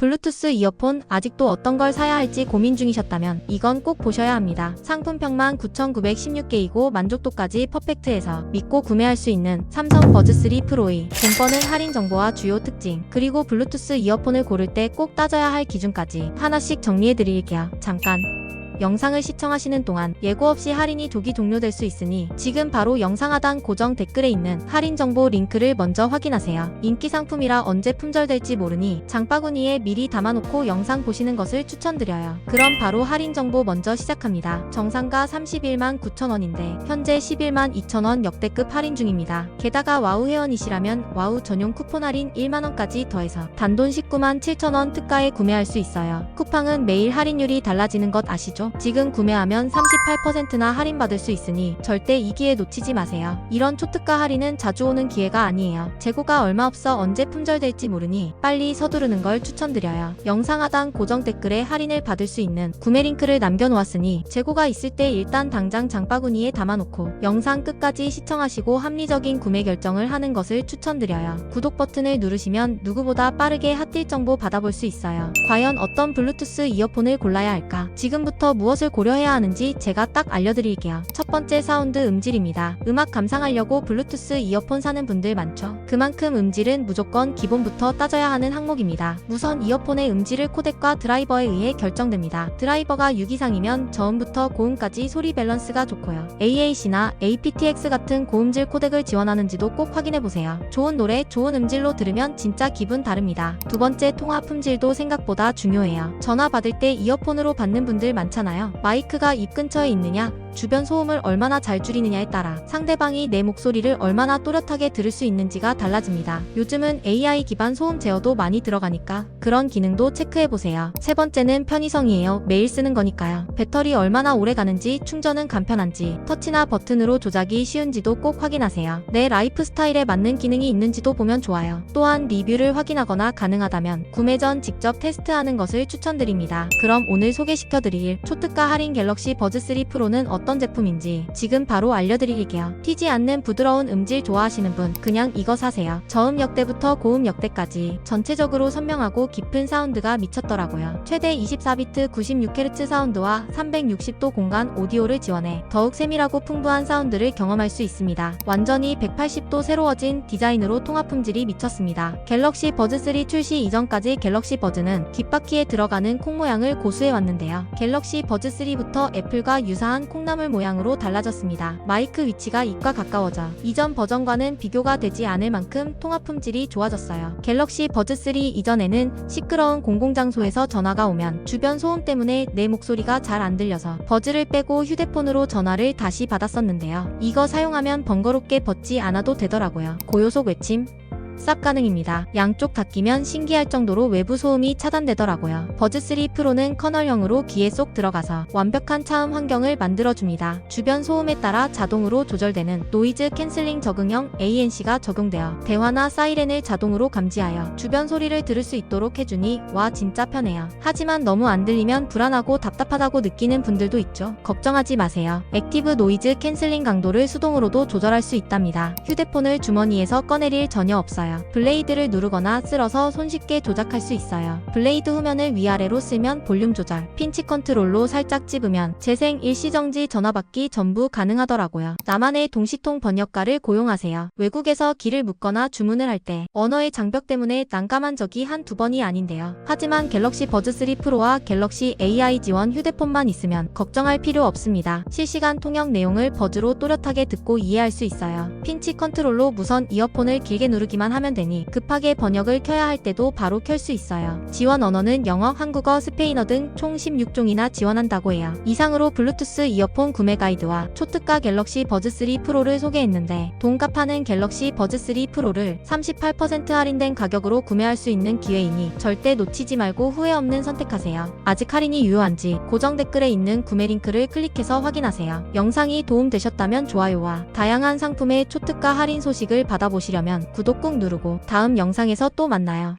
블루투스 이어폰 아직도 어떤 걸 사야 할지 고민 중이셨다면 이건 꼭 보셔야 합니다. 상품평만 9,916개이고 만족도까지 퍼펙트해서 믿고 구매할 수 있는 삼성 버즈3 프로의 공번은 할인 정보와 주요 특징 그리고 블루투스 이어폰을 고를 때 꼭 따져야 할 기준까지 하나씩 정리해 드릴게요. 잠깐 영상을 시청하시는 동안 예고 없이 할인이 조기 종료될 수 있으니 지금 바로 영상 하단 고정 댓글에 있는 할인 정보 링크를 먼저 확인하세요. 인기 상품이라 언제 품절될지 모르니 장바구니에 미리 담아놓고 영상 보시는 것을 추천드려요. 그럼 바로 할인 정보 먼저 시작합니다. 정상가 31만 9천원인데 현재 11만 2천원 역대급 할인 중입니다. 게다가 와우 회원이시라면 와우 전용 쿠폰 할인 1만원까지 더해서 단돈 19만 7천원 특가에 구매할 수 있어요. 쿠팡은 매일 할인율이 달라지는 것 아시죠? 지금 구매하면 38%나 할인받을 수 있으니 절대 이 기회 놓치지 마세요. 이런 초특가 할인은 자주 오는 기회가 아니에요. 재고가 얼마 없어 언제 품절될지 모르니 빨리 서두르는 걸 추천드려요. 영상 하단 고정 댓글에 할인을 받을 수 있는 구매 링크를 남겨놓았으니 재고가 있을 때 일단 당장 장바구니에 담아놓고 영상 끝까지 시청하시고 합리적인 구매 결정을 하는 것을 추천드려요. 구독 버튼을 누르시면 누구보다 빠르게 핫딜 정보 받아볼 수 있어요. 과연 어떤 블루투스 이어폰을 골라야 할까? 지금부터 무엇을 고려해야 하는지 제가 딱 알려드릴게요. 첫 번째 사운드 음질입니다. 음악 감상하려고 블루투스 이어폰 사는 분들 많죠. 그만큼 음질은 무조건 기본부터 따져야 하는 항목입니다. 우선 이어폰의 음질을 코덱과 드라이버에 의해 결정됩니다. 드라이버가 6 이상이면 저음부터 고음까지 소리 밸런스가 좋고요. AAC나 aptX 같은 고음질 코덱을 지원하는지도 꼭 확인해보세요. 좋은 노래, 좋은 음질로 들으면 진짜 기분 다릅니다. 두 번째 통화 품질도 생각보다 중요해요. 전화 받을 때 이어폰으로 받는 분들 많잖아요. 마이크가 입 근처에 있느냐, 주변 소음을 얼마나 잘 줄이느냐에 따라 상대방이 내 목소리를 얼마나 또렷하게 들을 수 있는지가 달라집니다. 요즘은 AI 기반 소음 제어도 많이 들어가니까 그런 기능도 체크해보세요. 세 번째는 편의성이에요. 매일 쓰는 거니까요. 배터리 얼마나 오래 가는지, 충전은 간편한지, 터치나 버튼으로 조작이 쉬운지도 꼭 확인하세요. 내 라이프 스타일에 맞는 기능이 있는지도 보면 좋아요. 또한 리뷰를 확인하거나 가능하다면 구매 전 직접 테스트하는 것을 추천드립니다. 그럼 오늘 소개시켜드릴 초특가 할인 갤럭시 버즈3 프로는 어떤 제품인지 지금 바로 알려드릴게요. 튀지 않는 부드러운 음질 좋아하시는 분 그냥 이거 사세요. 저음 역대부터 고음 역대까지 전체적으로 선명하고 깊은 사운드가 미쳤더라고요. 최대 24비트 96Hz 사운드와 360도 공간 오디오를 지원해 더욱 세밀하고 풍부한 사운드를 경험할 수 있습니다. 완전히 180도 새로워진 디자인으로 통합 품질이 미쳤습니다. 갤럭시 버즈3 출시 이전까지 갤럭시 버즈는 귓바퀴에 들어가는 콩 모양을 고수해 왔는데요. 갤럭시 버즈3부터 애플과 유사한 콩 나물 모양으로 달라졌습니다. 마이크 위치가 입과 가까워져 이전 버전과는 비교가 되지 않을 만큼 통합 품질이 좋아졌어요. 갤럭시 버즈3 이전에는 시끄러운 공공장소에서 전화가 오면 주변 소음 때문에 내 목소리가 잘 안 들려서 버즈를 빼고 휴대폰으로 전화를 다시 받았었는데요. 이거 사용하면 번거롭게 벗지 않아도 되더라고요. 고요속 외침, 쌉 가능입니다. 양쪽 다 끼면 신기할 정도로 외부 소음이 차단되더라고요. 버즈3 프로는 커널형으로 귀에 쏙 들어가서 완벽한 차음 환경을 만들어줍니다. 주변 소음에 따라 자동으로 조절되는 노이즈 캔슬링 적응형 ANC가 적용되어 대화나 사이렌을 자동으로 감지하여 주변 소리를 들을 수 있도록 해주니 와 진짜 편해요. 하지만 너무 안 들리면 불안하고 답답하다고 느끼는 분들도 있죠. 걱정하지 마세요. 액티브 노이즈 캔슬링 강도를 수동으로도 조절할 수 있답니다. 휴대폰을 주머니에서 일 전혀 없어요. 블레이드를 누르거나 쓸어서 손쉽게 조작할 수 있어요. 블레이드 후면을 위아래로 쓰면 볼륨 조절, 핀치 컨트롤로 살짝 찝으면 재생 일시정지 전화받기 전부 가능하더라고요. 나만의 동시통 번역가를 고용하세요. 외국에서 길을 묻거나 주문을 할 때 언어의 장벽 때문에 난감한 적이 한두 번이 아닌데요. 하지만 갤럭시 버즈3 프로와 갤럭시 AI 지원 휴대폰만 있으면 걱정할 필요 없습니다. 실시간 통역 내용을 버즈로 또렷하게 듣고 이해할 수 있어요. 핀치 컨트롤로 무선 이어폰을 길게 누르기만 하면 되니 급하게 번역을 켜야 할 때도 바로 켤 수 있어요. 지원 언어는 영어, 한국어, 스페인어 등 총 16종이나 지원한다고 해요. 이상으로 블루투스 이어폰 구매 가이드와 초특가 갤럭시 버즈3 프로를 소개했는데 동갑하는 갤럭시 버즈3 프로를 38% 할인된 가격으로 구매할 수 있는 기회이니 절대 놓치지 말고 후회 없는 선택하세요. 아직 할인이 유효한지 고정 댓글에 있는 구매 링크를 클릭해서 확인하세요. 영상이 도움되셨다면 좋아요와 다양한 상품의 초특가 할인 소식을 받아보시려면 구독 꾹 누르고 다음 영상에서 또 만나요.